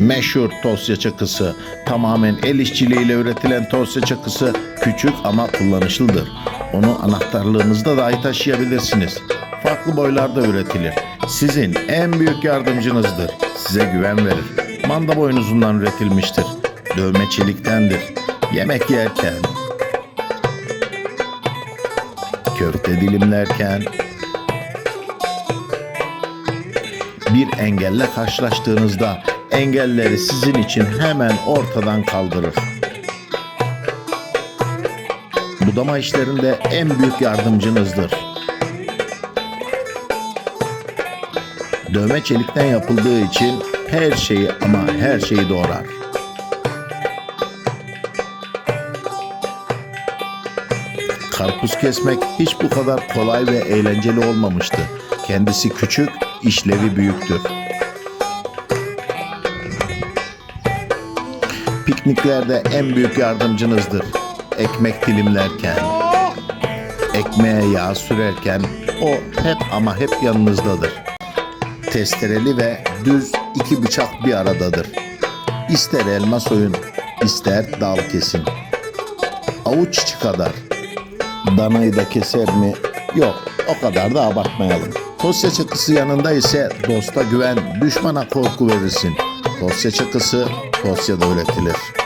Meşhur tosya çakısı. Tamamen el işçiliğiyle üretilen tosya çakısı küçük ama kullanışlıdır. Onu anahtarlığınızda dahi taşıyabilirsiniz. Farklı boylarda üretilir. Sizin en büyük yardımcınızdır. Size güven verir. Manda boynuzundan üretilmiştir. Dövme çeliktendir. Yemek yerken, köfte dilimlerken, bir engelle karşılaştığınızda engelleri sizin için hemen ortadan kaldırır. Budama işlerinde en büyük yardımcınızdır. Dövme çelikten yapıldığı için her şeyi ama her şeyi doğrar. Karpuz kesmek hiç bu kadar kolay ve eğlenceli olmamıştı. Kendisi küçük, işlevi büyüktür. Pikniklerde en büyük yardımcınızdır. Ekmek dilimlerken, ekmeğe yağ sürerken o hep ama hep yanınızdadır. Testereli ve düz iki bıçak bir aradadır. İster elma soyun, ister dal kesin. Avuç içi kadar. Danayı da keser mi? Yok, o kadar da abartmayalım. Tosya çakısı yanında ise dosta güven, düşmana korku verirsin. Tosya çakısı Tosya'da üretilir.